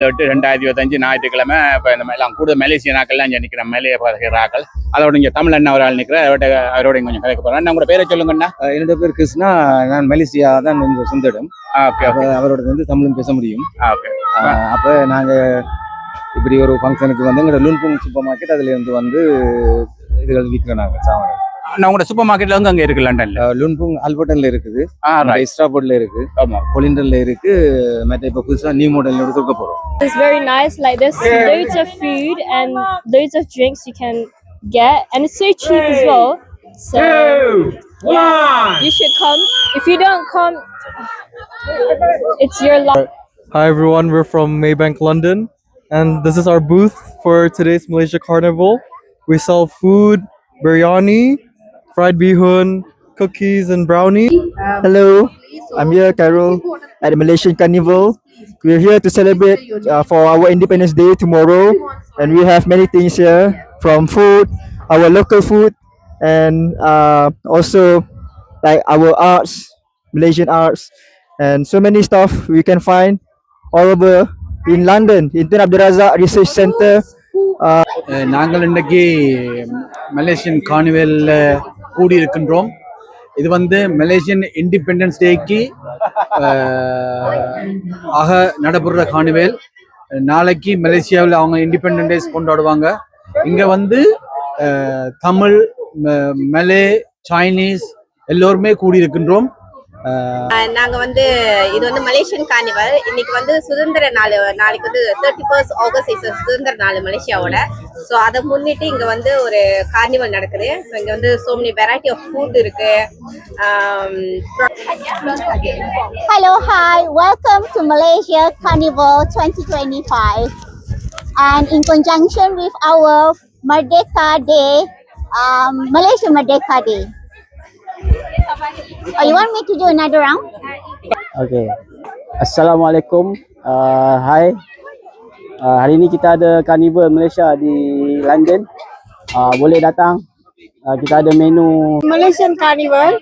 எட்டு ரெண்டாயிரத்தி இருபத்தஞ்சு ஞாயிற்றுக்கிழமை இப்போ இந்த மாதிரிலாம் கூடுதல் மலேசிய நாக்கள்லாம் இங்கே நிற்கிற மலைய பகிர்றாக்கள் அதோட இங்கே தமிழ் அண்ணன் ஒரு ஆள் நிற்கிற அவரோட அவரோட கொஞ்சம் கதைக்க போகிறேன் அண்ணா உங்களோட பேரை சொல்லுங்கண்ணா. என்னோட பேர் கிருஷ்ணா. நான் மலேசியா தான் இந்த சொந்த இடம் ஓகே அவரோட வந்து தமிழும் பேச முடியும். ஓகே. அப்ப நாங்க இப்படி ஒரு ஃபங்க்ஷனுக்கு வந்து எங்களோட லூன்புங் சூப்பர் மார்க்கெட் அதுல இருந்து வந்து இதுகள் விற்கிறோம் நாங்க சாமான் அண்ணா உங்களோட சூப்பர் மார்க்கெட்ல வந்து அங்கே இருக்கு லண்டன்ல லூன்புங் ஆல்பர்டன்ல இருக்குது ஆ ரைட் இஸ்டாபோர்ட்ல இருக்கு ஆமாம் கொலிண்டன்ல இருக்கு மற்ற இப்ப புதுசா நியூ மாடல் எடுத்து கொடுக்க போறோம் It's very nice. Like there's loads of food and loads of drinks you can get, and it's so cheap as well. So yeah, you should come. If you don't come, it's your loss. Hi everyone, we're from Maybank London, and this is our booth for today's Malaysia Carnival. We sell food, biryani, fried bihun, cookies, and brownie. Hello, I'm here, Carol, at the Malaysian Carnival. We're here to celebrate uh, for our Independence Day tomorrow, and we have many things here from food, our local food, and uh, also like our arts, Malaysian arts, and so many stuff we can find all over in London, in Tun Abdul Razak Research Centre. அஹ் நாங்கள் இன்றைக்கு Malaysian கார்னிவலில் கூடியிருக்கின்றோம். இது வந்து Malaysian independence டேக்கு ஆக நடைபெறுற காணுவேல். நாளைக்கு மலேசியாவில் அவங்க independence days கொண்டாடுவாங்க. இங்கே வந்து தமிழ் ம- மலே சைனீஸ் எல்லோருமே கூடியிருக்கின்றோம். நாங்க வந்து இது வந்து மலேசியன் கார்னிவல் இன்னைக்கு வந்து சுதந்திர நாள் நாளைக்கு வந்து தேர்ட்டி ஃபர்ஸ்ட் ஆகஸ்ட் இஸ் சுதந்திர நாள் மலேசியாவோட ஸோ அதை முன்னிட்டு இங்க வந்து ஒரு கார்னிவல் நடக்குது ஸோ இங்க வந்து so many variety of food இருக்கு ஆம், Hello, hi. Welcome to twenty twenty 2025. And in conjunction with our Merdeka Day, um, Malaysia Merdeka Day. Oh, you want me to do another round? Okay. Assalamualaikum. Uh, hi. Uh, hari ini kita ada Carnival Malaysia di London. Uh, boleh datang. Uh, kita ada menu Malaysian Carnival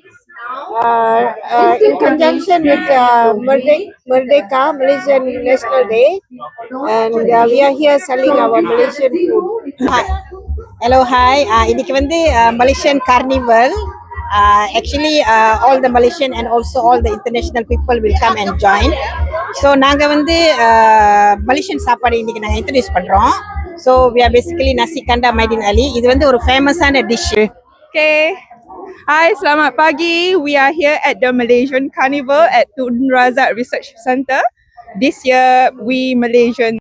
uh, uh, in conjunction with uh, Merdeka, Merdeka Malaysian National Day, and uh, we are here selling our Malaysian food. Hello hi இன்னைக்கு வந்து Malaysian carnival actually all the Malaysian and also all the international people will come and join so நாங்கள் வந்து Malaysian சாப்பாடு இன்னைக்கு நாங்கள் introduce பண்ணுறோம் so we are basically நசி கண்டா மைடின் அலி இது வந்து ஒரு ஃபேமஸான dish Okay. Hi, selamat pagi. We are here at the Malaysian Carnival at Tun Razak Research Centre. This year, we Malaysian